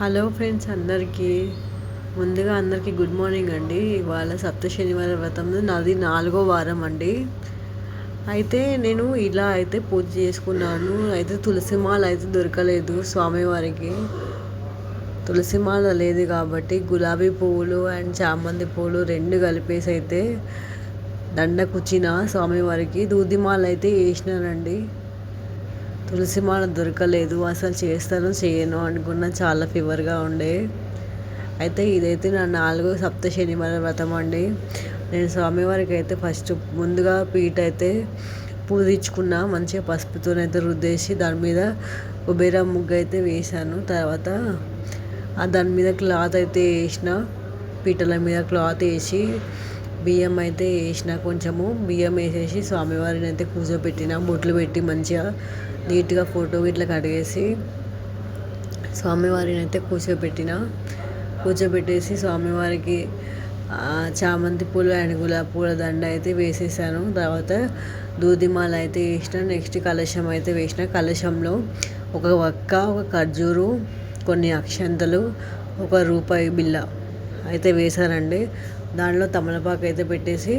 Hello friends అందరికీ. ముందుగా అందరికీ గుడ్ మార్నింగ్ అండి. ఇవాళ సప్త శనివారం వ్రతం నాది నాలుగో వారం అండి. అయితే నేను ఇలా అయితే పూజ చేసుకున్నాను. అయితే తులసిమాల అయితే దొరకలేదు స్వామివారికి. తులసిమాల లేదు కాబట్టి గులాబీ పువ్వులు అండ్ చామంతి పువ్వులు రెండు కలిపేసి అయితే దండ కుచ్చిన స్వామివారికి దూదిమాల అయితే వేసినానండి. తులసి మాల దొరకలేదు అసలు చేస్తాను చేయను అనుకున్న చాలా ఫీవర్గా ఉండే. అయితే ఇదైతే నా నాలుగో సప్త శనివారం వ్రతం అండి. నేను స్వామివారికి అయితే ఫస్ట్ ముందుగా పీట అయితే పూజించుకున్న మంచిగా పసుపుతోనైతే రుద్దేసి దాని మీద ఉబేరా ముగ్గు అయితే వేసాను తర్వాత ఆ దాని మీద క్లాత్ అయితే వేసిన పీటల మీద క్లాత్ వేసి బియ్యం అయితే వేసిన కొంచెము. బియ్యం వేసేసి స్వామివారిని అయితే కూర్చోబెట్టిన బొట్లు పెట్టి మంచిగా నీట్గా ఫోటో ఇట్లా కడిగేసి స్వామివారిని అయితే కూర్చోబెట్టిన కూర్చోబెట్టేసి స్వామివారికి చామంతి పూలు అండ్ గులాబీ పూల దండ అయితే వేసేసాను. తర్వాత దూదిమాల అయితే వేసిన నెక్స్ట్ కలశం అయితే వేసిన. కలశంలో ఒక వక్క ఒక ఖర్జూరు కొన్ని అక్షంతలు ఒక రూపాయి బిల్ల అయితే వేశానండి దానిలో తమలపాకు అయితే పెట్టేసి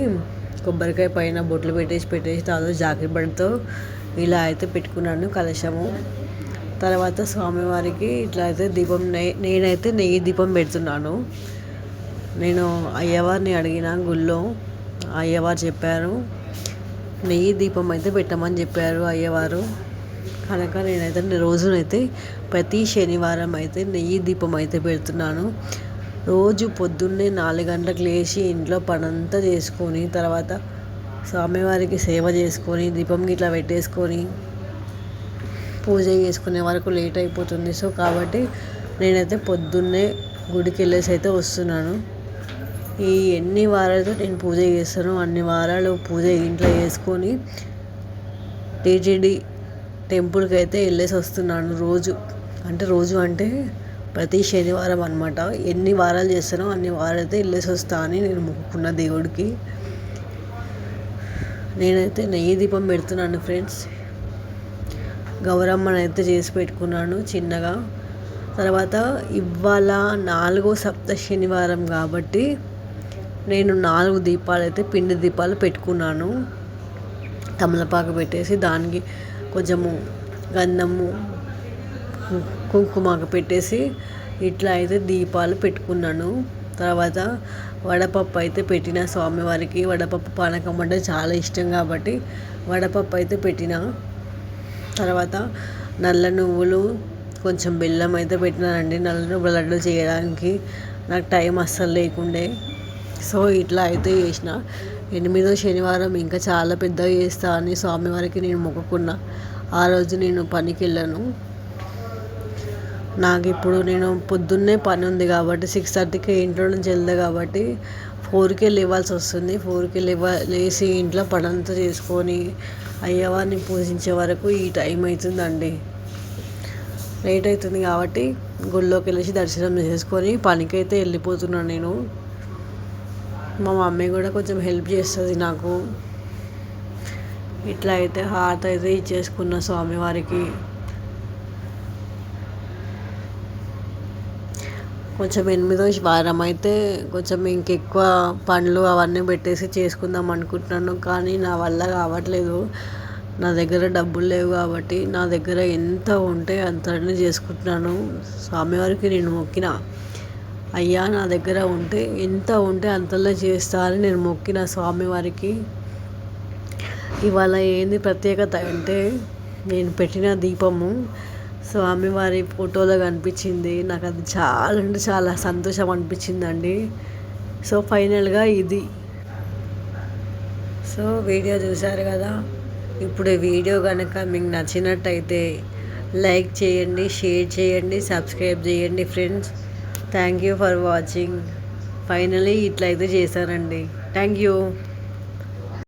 కొబ్బరికాయ పైన బొట్లు పెట్టేసి పెట్టేసి తర్వాత జాకెట్ బడితో ఇలా అయితే పెట్టుకున్నాను కలశము. తర్వాత స్వామివారికి ఇట్లా అయితే దీపం నేనైతే నెయ్యి దీపం పెడుతున్నాను. నేను అయ్యవారిని అడిగిన గుళ్ళో అయ్యవారు చెప్పారు నెయ్యి దీపం అయితే పెట్టమని చెప్పారు అయ్యవారు. కనుక నేనైతే రోజునైతే ప్రతి శనివారం అయితే నెయ్యి దీపం అయితే పెడుతున్నాను. రోజు పొద్దున్నే నాలుగు గంటలకు లేచి ఇంట్లో పనంతా చేసుకొని తర్వాత స్వామివారికి సేవ చేసుకొని దీపం గిట్లా పెట్టేసుకొని పూజ చేసుకునే వరకు లేట్ అయిపోతుంది. సో కాబట్టి నేనైతే పొద్దున్నే గుడికి వెళ్ళేసి అయితే వస్తున్నాను. ఈ ఎన్ని వారాలతో నేను పూజ చేస్తాను అన్ని వారాలు పూజ ఇంట్లో చేసుకొని టీటీడీ టెంపుల్కి అయితే వెళ్ళేసి వస్తున్నాను రోజు. అంటే రోజు అంటే ప్రతి శనివారం అనమాట ఎన్ని వారాలు చేస్తానో అన్ని వారైతే వెళ్ళేసి వస్తా అని నేను మొక్కుకున్న దేవుడికి. నేనైతే నెయ్యి దీపం పెడుతున్నాను ఫ్రెండ్స్. గౌరమ్మనైతే అయితే చేసి పెట్టుకున్నాను చిన్నగా. తర్వాత ఇవాళ నాలుగో సప్త శనివారం కాబట్టి నేను నాలుగు దీపాలు అయితే పిండి దీపాలు పెట్టుకున్నాను. తమలపాకు పెట్టేసి దానికి కొంచెము గంధము కుంకుమకు పెట్టేసి ఇట్లా అయితే దీపాలు పెట్టుకున్నాను. తర్వాత వడపప్పు అయితే పెట్టిన స్వామివారికి. వడపప్పు పానకం అంటే చాలా ఇష్టం కాబట్టి వడపప్పు అయితే పెట్టిన. తర్వాత నల్ల నువ్వులు కొంచెం బెల్లం అయితే పెట్టినానండి. నల్ల నువ్వుల లడ్డు చేయడానికి నాకు టైం అస్సలు లేకుండే. సో ఇట్లా అయితే చేసిన. ఎనిమిదో శనివారం ఇంకా చాలా పెద్దగా చేస్తా అని స్వామివారికి నేను మొక్కుకున్నా. ఆ రోజు నేను పనికి వెళ్ళాను నాకు ఇప్పుడు నేను పొద్దున్నే పని ఉంది కాబట్టి సిక్స్ థర్టీకి ఇంట్లో నుంచి వెళ్తా కాబట్టి ఫోర్కే లేవాల్సి వస్తుంది. ఫోర్కి లేవ లేచి ఇంట్లో పనంతా చేసుకొని అయ్యవారిని పూజించే వరకు ఈ టైం అవుతుందండి. లేట్ అవుతుంది కాబట్టి గుళ్ళోకి వెళ్ళేసి దర్శనం చేసుకొని పనికైతే వెళ్ళిపోతున్నాను నేను. మా మమ్మీ కూడా కొంచెం హెల్ప్ చేస్తుంది నాకు. ఇట్లా అయితే హార్ట్ అయితే ఇచ్చేసుకున్న స్వామివారికి. కొంచెం ఎనిమిదో వారం అయితే కొంచెం ఇంకెక్కువ పండ్లు అవన్నీ పెట్టేసి చేసుకుందాం అనుకుంటున్నాను. కానీ నా వల్ల కావట్లేదు. నా దగ్గర డబ్బులు లేవు కాబట్టి నా దగ్గర ఎంత ఉంటే అంతనే చేసుకుంటున్నాను. స్వామివారికి నేను మొక్కిన. అయ్యా నా దగ్గర ఉంటే ఎంత ఉంటే అంతలో చేస్తా అని నేను మొక్కిన స్వామివారికి. ఇవాళ ఏంది ప్రత్యేకత అంటే నేను పెట్టిన దీపము. స్వామివారి ఫోటోలో కనిపించింది. నాకు అది చాలా అంటే చాలా సంతోషం అనిపించిందండి. సో ఫైనల్గా ఇది. సో వీడియో చూసారు కదా? ఇప్పుడు వీడియో కనుక మీకు నచ్చినట్టయితే లైక్ చేయండి షేర్ చేయండి సబ్స్క్రైబ్ చేయండి friends. Thank you for watching. Finally ఇట్లయితే చేశానండి థ్యాంక్ యూ.